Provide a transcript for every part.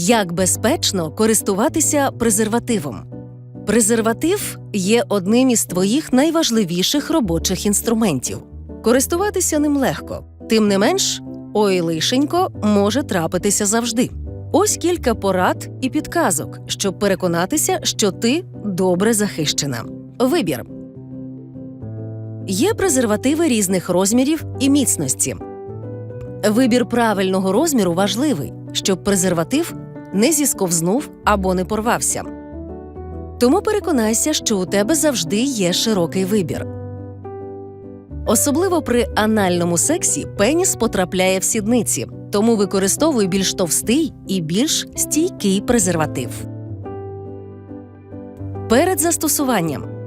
Як безпечно користуватися презервативом? Презерватив є одним із твоїх найважливіших робочих інструментів. Користуватися ним легко, тим не менш, ой лишенько може трапитися завжди. Ось кілька порад і підказок, щоб переконатися, що ти добре захищена. Вибір. Є презервативи різних розмірів і міцності. Вибір правильного розміру важливий, щоб презерватив не зісковзнув або не порвався. Тому переконайся, що у тебе завжди є широкий вибір. Особливо при анальному сексі пеніс потрапляє в сідниці, тому використовуй більш товстий і більш стійкий презерватив. Перед застосуванням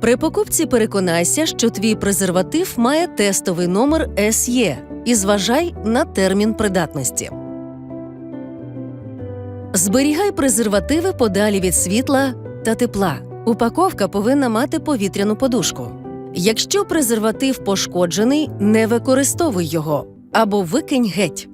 при покупці переконайся, що твій презерватив має тестовий номер SE і зважай на термін придатності. Зберігай презервативи подалі від світла та тепла. Упаковка повинна мати повітряну подушку. Якщо презерватив пошкоджений, не використовуй його або викинь геть.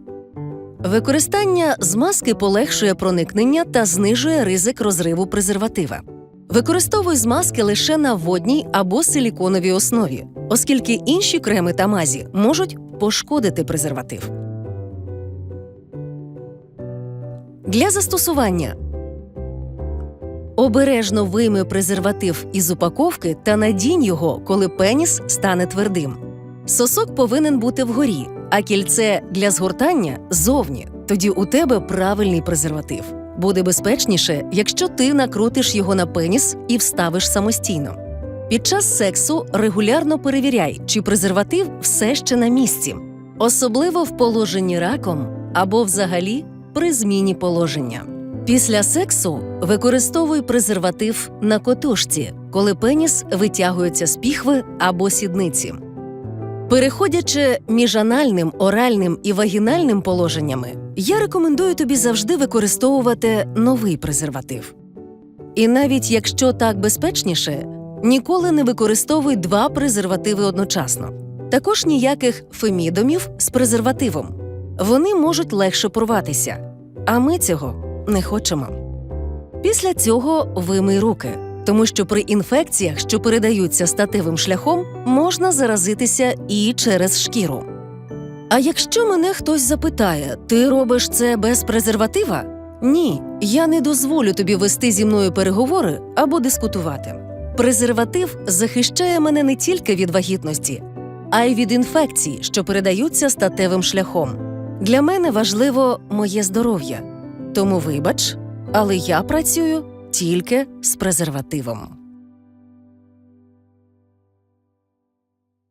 Використання змазки полегшує проникнення та знижує ризик розриву презерватива. Використовуй змазки лише на водній або силіконовій основі, оскільки інші креми та мазі можуть пошкодити презерватив. Для застосування обережно вийми презерватив із упаковки та надінь його, коли пеніс стане твердим. Сосок повинен бути вгорі, а кільце для згортання зовні. Тоді у тебе правильний презерватив. Буде безпечніше, якщо ти накрутиш його на пеніс і вставиш самостійно. Під час сексу регулярно перевіряй, чи презерватив все ще на місці, особливо в положенні раком або взагалі при зміні положення. Після сексу використовуй презерватив на котушці, коли пеніс витягується з піхви або сідниці. Переходячи між анальним, оральним і вагінальним положеннями, я рекомендую тобі завжди використовувати новий презерватив. І навіть якщо так безпечніше, ніколи не використовуй два презервативи одночасно. Також ніяких фемідомів з презервативом. Вони можуть легше порватися, а ми цього не хочемо. Після цього вимий руки, тому що при інфекціях, що передаються статевим шляхом, можна заразитися і через шкіру. А якщо мене хтось запитає, ти робиш це без презерватива? Ні, я не дозволю тобі вести зі мною переговори або дискутувати. Презерватив захищає мене не тільки від вагітності, а й від інфекцій, що передаються статевим шляхом. Для мене важливо моє здоров'я. Тому вибач, але я працюю тільки з презервативом.